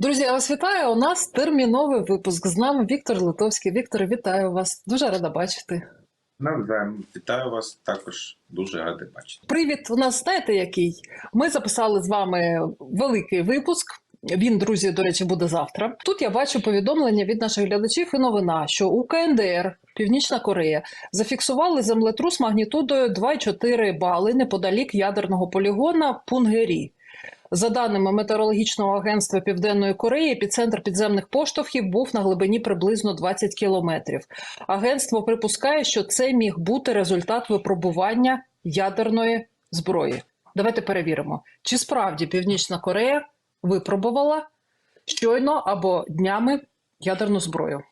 Друзі, я вас вітаю. У нас терміновий випуск. З нами Віктор Литовський. Віктор, вітаю вас. Дуже рада бачити. Навзаєм. Вітаю вас також. Дуже радий бачити. Привід, у нас знаєте який? Ми записали з вами великий випуск. Він, друзі, до речі, буде завтра. Тут я бачу повідомлення від наших глядачів і новина, що у КНДР Північна Корея зафіксували землетрус магнітудою 2,4 бали неподалік ядерного полігона Пунгері. За даними метеорологічного агентства Південної Кореї, епіцентр підземних поштовхів був на глибині приблизно 20 кілометрів. Агентство припускає, що це міг бути результат випробування ядерної зброї. Давайте перевіримо, чи справді Північна Корея випробувала щойно або днями ядерну зброю.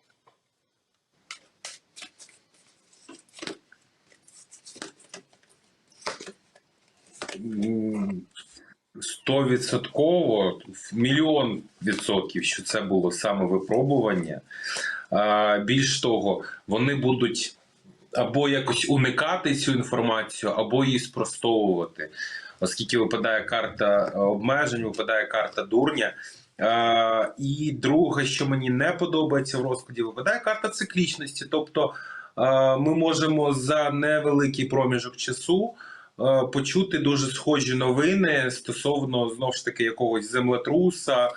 Стовідсотково, мільйон відсотків, що це було саме випробування. Більш того, вони будуть або якось уникати цю інформацію, або її спростовувати, оскільки випадає карта обмежень, випадає карта дурня. І друге, що мені не подобається в розкладі, випадає карта циклічності. Тобто ми можемо за невеликий проміжок часу почути дуже схожі новини стосовно знову ж таки якогось землетруса е,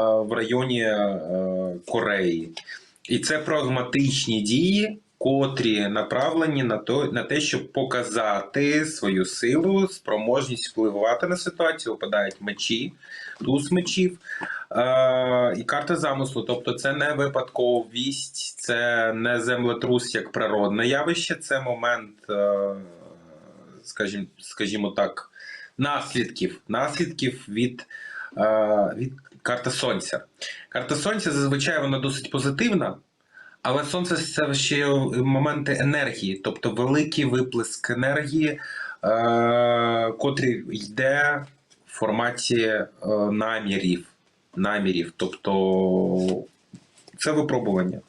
в районі е, Кореї. І це прагматичні дії, котрі направлені на то на те, щоб показати свою силу, спроможність впливати на ситуацію. Випадають мечі, туз мечів е, і карта замислу. Тобто, це не випадковість, це не землетрус як природне явище, це момент, е, скажімо, скажімо так, наслідків, наслідків від, е, від карти сонця. Карта сонця зазвичай вона досить позитивна. Але сонце це ще моменти енергії, тобто великий виплеск енергії, е, котрий йде в форматі е, намірів. намірів. Тобто це випробування.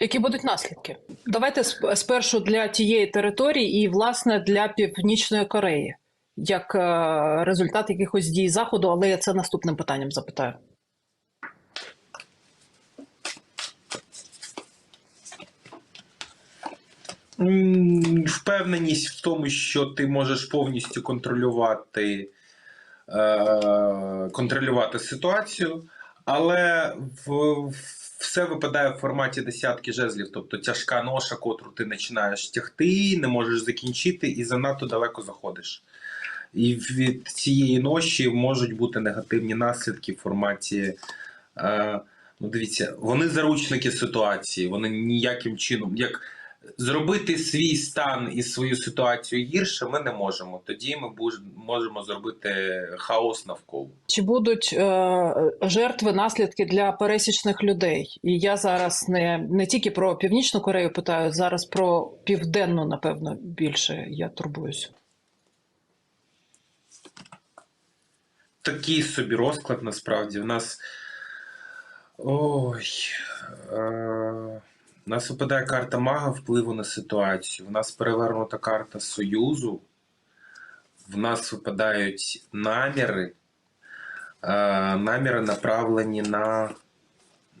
Які будуть наслідки? Давайте спершу для тієї території і, власне, для Північної Кореї, як е, результат якихось дій заходу, але я це наступним питанням запитаю. Впевненість в тому, що ти можеш повністю контролювати, е, контролювати ситуацію, але в, все випадає в форматі десятки жезлів, тобто тяжка ноша, котру ти починаєш тягти, не можеш закінчити і занадто далеко заходиш. І від цієї ноші можуть бути негативні наслідки в форматі. Е, ну, дивіться, вони заручники ситуації, вони ніяким чином. як Зробити свій стан і свою ситуацію гірше ми не можемо. Тоді ми можемо зробити хаос навколо. Чи будуть е, жертви наслідки для пересічних людей? І я зараз не, не тільки про Північну Корею питаю, зараз про південну, напевно, більше я турбуюсь. Такий собі розклад насправді. У нас. Ой. Е... У нас випадає карта мага впливу на ситуацію. У нас перевернута карта Союзу. В нас випадають наміри. Е, наміри направлені на,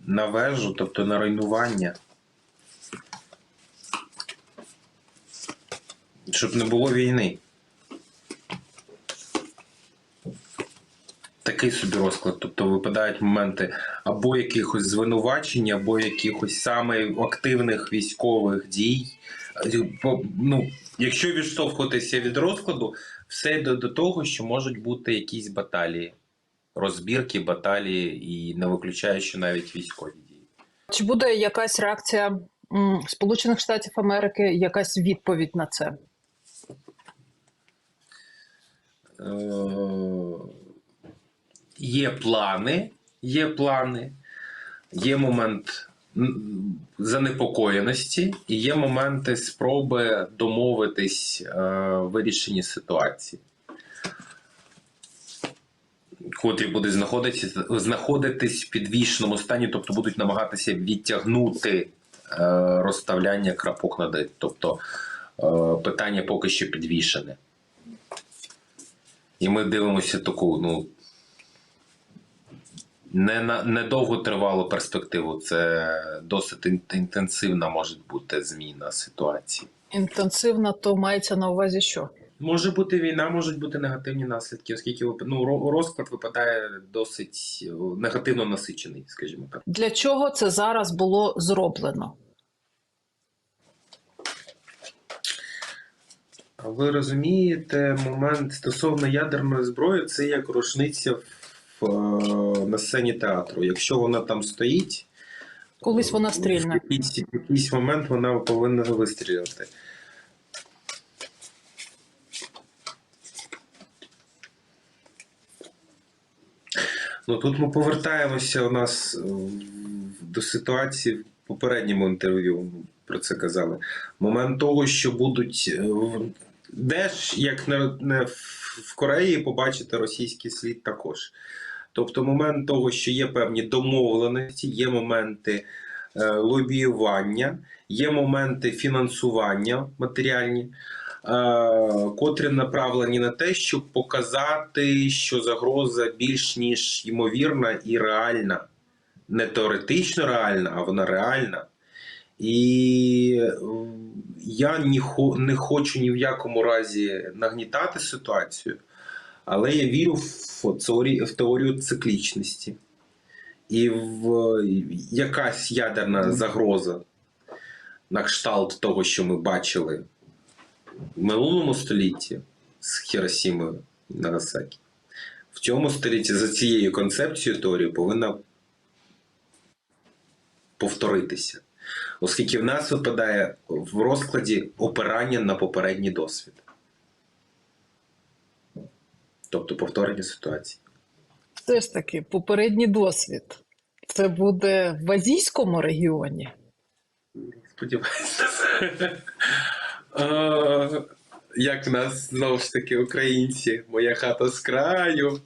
на вежу, тобто на руйнування. Щоб не було війни. Такий собі розклад. Тобто випадають моменти або якихось звинувачень, або якихось саме активних військових дій. Ну, якщо відштовхуватися від розкладу, все йде до того, що можуть бути якісь баталії, розбірки, баталії, і не виключаючи навіть військові дії. Чи буде якась реакція Сполучених Штатів Америки, якась відповідь на це? Е, Є плани, є плани, є момент занепокоєності, і є моменти спроби домовитись е, в вирішенні ситуації, котрі будуть знаходитись, знаходитись в підвішеному стані, тобто будуть намагатися відтягнути е, розставляння крапок над «і». Тобто е, питання поки що підвішене. І ми дивимося таку, ну, не на недовго тривалу перспективу. Це досить інтенсивна може бути зміна ситуації. Інтенсивно, то мається на увазі що? Може бути війна, можуть бути негативні наслідки, оскільки ну, розклад випадає досить негативно насичений, скажімо так. Для чого це зараз було зроблено? Ви розумієте, момент стосовно ядерної зброї це як рушниця в, е, на сцені театру. Якщо вона там стоїть, Колись вона в якийсь, в якийсь момент вона повинна вистрілити. Ну тут ми повертаємося у нас е, до ситуації в попередньому інтерв'ю. Про це казали. Момент того, що будуть е, де ж, як не, в Кореї, побачити російський слід також. Тобто, момент того, що є певні домовленості, є моменти е, лобіювання, є моменти фінансування матеріальні, е, котрі направлені на те, щоб показати, що загроза більш ніж ймовірна і реальна. Не теоретично реальна, а вона реальна. І я не хочу ні в якому разі нагнітати ситуацію, але я вірю в теорію, в теорію циклічності. І в якась ядерна загроза на кшталт того, що ми бачили в минулому столітті з Хіросімою і Нагасакі, в цьому столітті за цією концепцією теорії повинна повторитися. Оскільки в нас випадає в розкладі опирання на попередній досвід. Тобто повторення ситуації. Все ж таки, попередній досвід. Це буде в азійському регіоні. Сподіваюся. Е, Як в нас знову ж таки українці, моя хата з краю.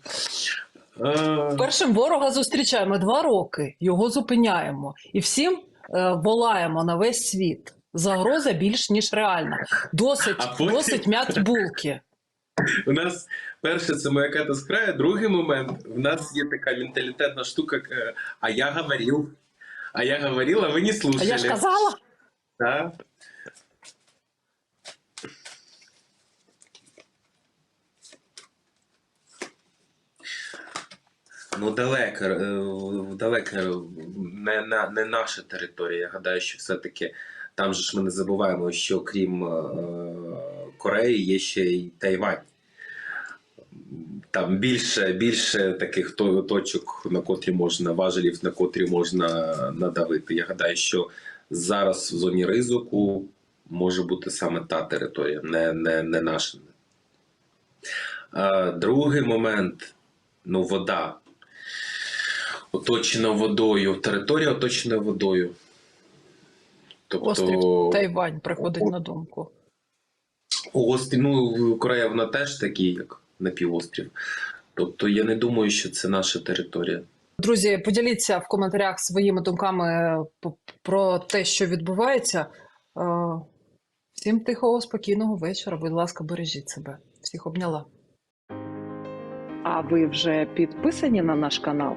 Е, Першим ворога зустрічаємо два роки, його зупиняємо і всім е, волаємо на весь світ. Загроза більш ніж реальна. Досить, потім- досить м'ять булки. У нас перше це моя хата з краю, другий момент. В нас є така менталітетна штука, е, а я говорив. А я говорил, а ви не А я ж казала, Да? Ну, далеко, е, далеко не, на, не наша територія. Я гадаю, що все-таки там же ж ми не забуваємо, що крім е, Кореї є ще й Тайвань. Там більше, більше таких то- точок, на котрі можна, важелів, на котрі можна надавити. Я гадаю, що зараз в зоні ризику може бути саме та територія, не, не, не наша. А, другий момент ну, вода. Оточена водою. Територія оточена водою. Тобто, острів Тайвань приходить на думку. Острів, ну, Корея вона теж такий, як напівострів. Тобто я не думаю, що це наша територія. Друзі, поділіться в коментарях своїми думками про те, що відбувається. Е, Всім тихого, спокійного вечора. Будь ласка, бережіть себе. Всіх обняла. А ви вже підписані на наш канал?